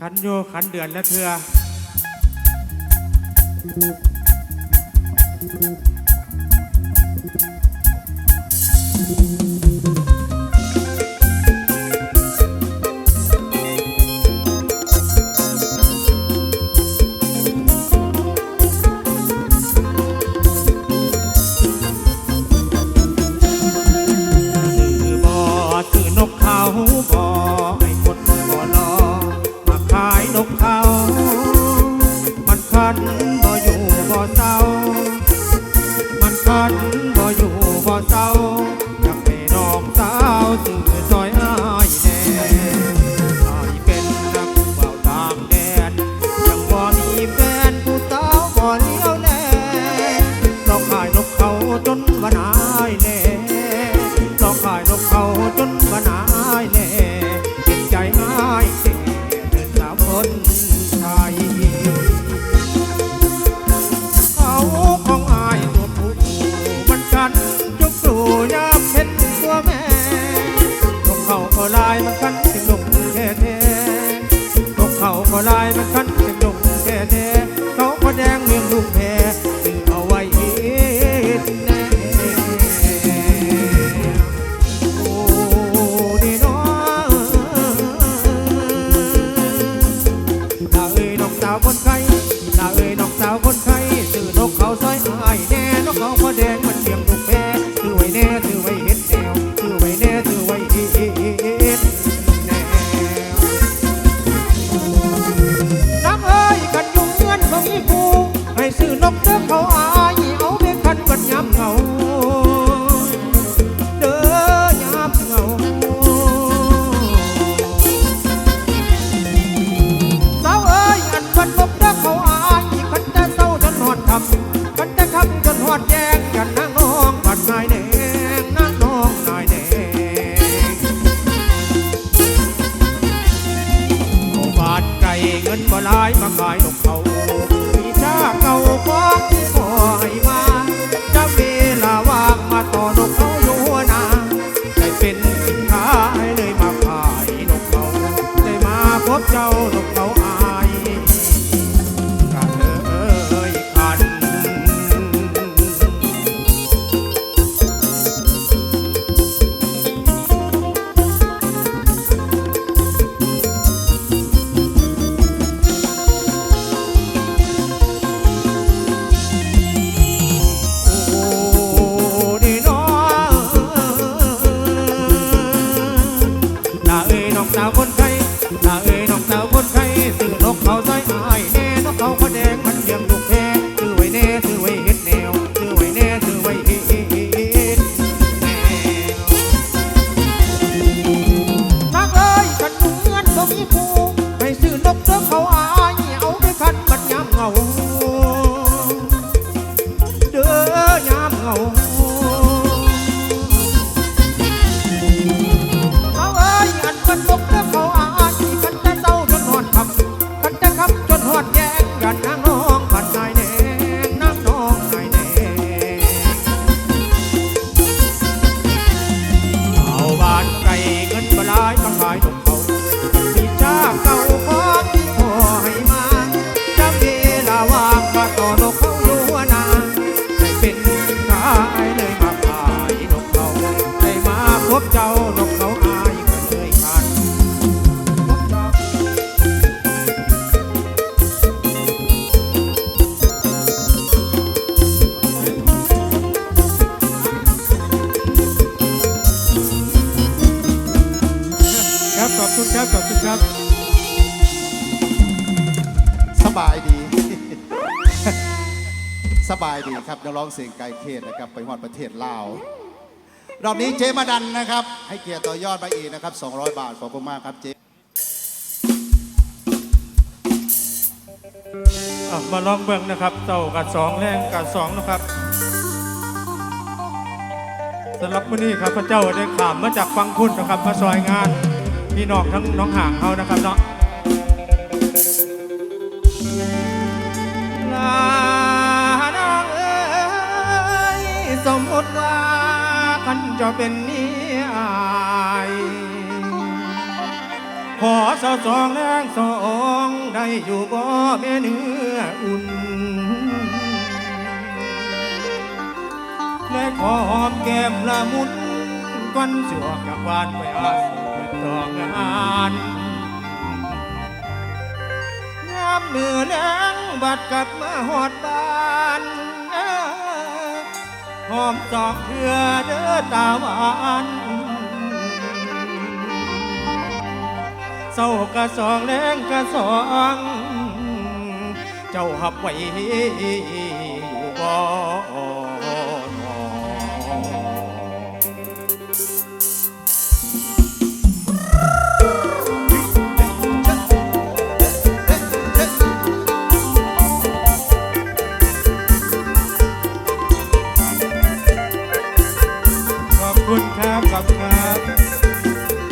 ขันโยขันเดือนและเธอ เศร้า มันกันถึงลงแท้แท้นกเขาก็ลายมันกันถึงลงแท้แท้เขาก็แดงเลี้ยงลูกแพรซื้อเอาไว้แน่โอ้ดีน้อลาเอ้ยนกสาวคนไข้ลาเอ้ยนกสาวคน มาขายนกเขามีชาเก่าของที่พ่อให้มาจะเวลาว่างมาต่อนกเขาอยู่หัวนาได้เป็นสินค้าให้เลยมาขายนกเขาได้มาพบเจ้านก ขอบคุณครับขอบคุณครับ สบายดี สบายดีครับนักร้องเสียงไก่เทศนะครับ ไปฮอดประเทศลาว รอบนี้เจมาดันนะครับ ให้เกียรติต่อยอดมาอีกนะครับ 200 บาท ขอบคุณมากครับเจอะมาลองเบิ่งนะครับ เต่ากัดสองแรงกัดสองนะครับสำหรับมื้อนี้ครับพระเจ้าได้ขามมาจากฟังคุณนะครับมาซอยงาน พี่น้องทั้งน้องห่างเขานะครับเนาะลานางเอ้ยสมมติว่ากันจะเป็นเมียายขอสาวสองแรงสองได้อยู่บ่แม่เนื้ออุ่น และขอหอมแก้มละมุนก่อนสิอกจากบ้านไปอาศัย เป็นต่องานยามมือแรงบัดกลับมาหอดบ้านหอมสองเถื่อเด้อตาหวานเศร้ากะสองแรงกะสอง เจ้าหับไว้อยู่บ่ คุณครับขอบคุณครับ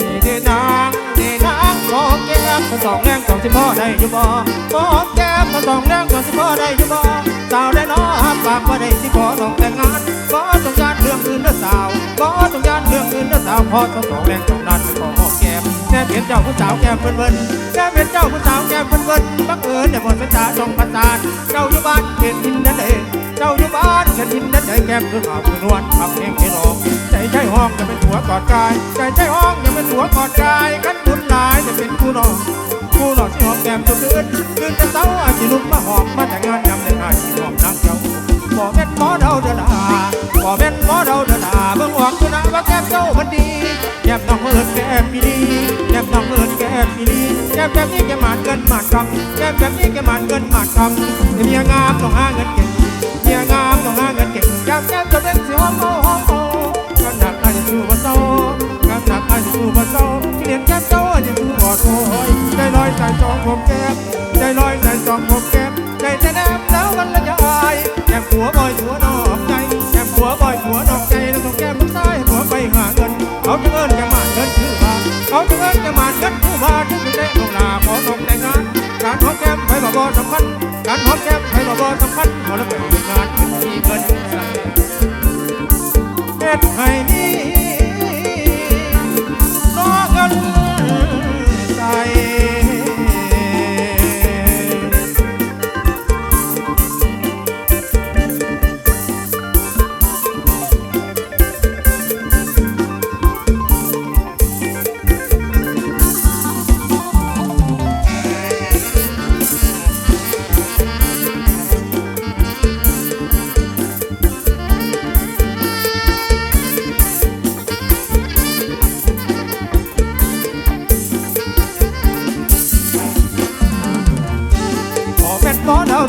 นี่เด้นางนี่นางขอแก้มทั้งสองแรงสองสิพ่อได้อยู่บ่ขอ แก้มทั้งสองแรงสองสิพ่อได้อยู่บ่สาวได้น้อหักปากว่าได้สิขอต้องแต่งงานบ่ต้องการเรื่องอื่นเด้อสาวบ่ต้องการเรื่องอื่นเด้อสาวขอทั้งสองแรงสองนั้นไปขอหอมแก้มแค่เห็นเจ้าผู้สาวแก้มเพิ่นเพิ่นแค่เห็นเจ้าผู้สาวแก้มเพิ่นเพิ่นบังเอิญได้หมดเป็นตาจงประสานเจ้าอยู่บ้านเห็นทินนั่นเองเจ้าอยู่บ้านเห็นทินนั่นเองแก้มคือขาวคือนวลขับเพลงเพลงออกใจใจห้องจะเป็นหัวกอดกายใจใจห้องจะเป็นหัวกอดกายกันบุญหลายจะเป็นคู่นอง คู่นองที่หอมแก้มทุกคืนคืนจะเต้าอาจจะลุกมาหอมมาแต่งงานยำในงานที่หอมนางเจ้าบ่แม่นหมอเดาเดาดาบ่แม่นหมอเดาเดาดาเบิ่งออกคือนะว่าแก้มเจ้ามันดีแก้มน้องเอิญแก้มพี่ดีแก้มน้องเอิญแก้มพี่ดีแก้มแบบนี้แกหมานเกินหมานคำแก้มแบบนี้แกหมานเกินหมานคำเมียงามต้องหาเงินเก่งเมียงามต้องหาเงินเก่งแก้มแก้มจะเป็นสิหอมโอ้หอมโอ้กันหนักอาจจะสู้บ่เศร้ากันหนักอาจจะสู้บ่เศร้าที่เรียนแก้มเจ้าอาจจะสู้ บ่โอยใจลอยใจจองผมแก้มใจลอยใจจองผมแก้มใจจะแนบแล้วมันละยายแก้มหัวบ่อยหัวนอกใจแก้มหัวบ่อยหัวนอกใจแล้วต้องแก้มลูกซ้ายหัวไปหาเงินเขาจะเอิ้นจะมาเงินคือว่าเขาจะเอิ้นจะมาเงินคือว่าถึงจะได้ลงลาขอส่งแต่งงานการหอมแก้มไปบ่บ่สำคัญการหอมแก้มไปบ่บ่สำคัญขอแล้วไปงานงิน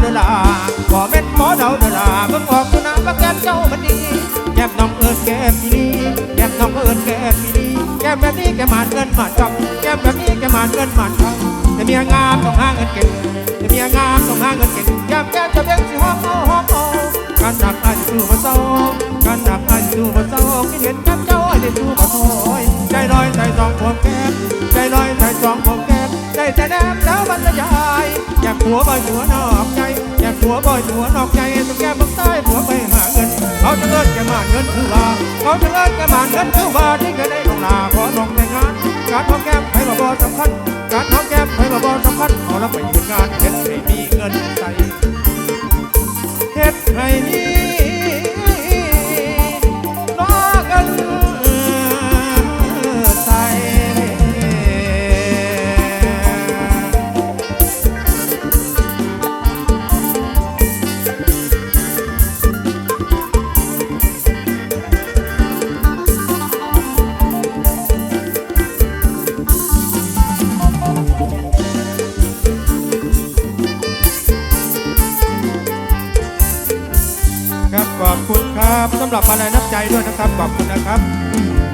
อเดาเดอลาขอเป็นหมอเดาเดอลาเบิ่งออกคือนะว่าแก้มเจ้ามันดีแก้มน้องเอิญแก้มพี่ดีแก้มน้องเอิญแก้มพี่ดีแก้มแบบนี้แกหมานเงินหมานคำแก้มแบบนี้แกหมานเงินหมานคำแต่เมียงามต้องหาเงินเก่งแต่เมียงามต้องหาเงินเก่งแก้มแก้มจะเบ่งสิหอมเอาหอมเอาการหนักอาจจะสู้บ่เศร้าการหนักอาจจะสู้บ่เศร้าคิดเห็นแก้มเจ้าอาจจะสู้บ่ถอยใจลอยใจจองผมแก้มใจลอยใจจองผมแก้มใจแต่แนบแล้วมันละยาย หัวบ่อยหัวนอกใจอยากหัวบ่อยหัวนอกใจต้องแก้บังใต้หัวไปหาเงิน เขาจะเลิกแกมาเงินคือว่าเขาจะเลิกแกมาเงินคือว่าที่เคยได้ลงนาขอลงแต่งงาน การหองแก้มให้บ่บ่สำคัญ การหองแก้มให้บ่บ่สำคัญขอาละไปทำงานเฮ็ดให้มีเงินใส่เห็ดให้มี สำหรับมาลัยน้ำใจด้วยนะครับ ขอบคุณนะครับ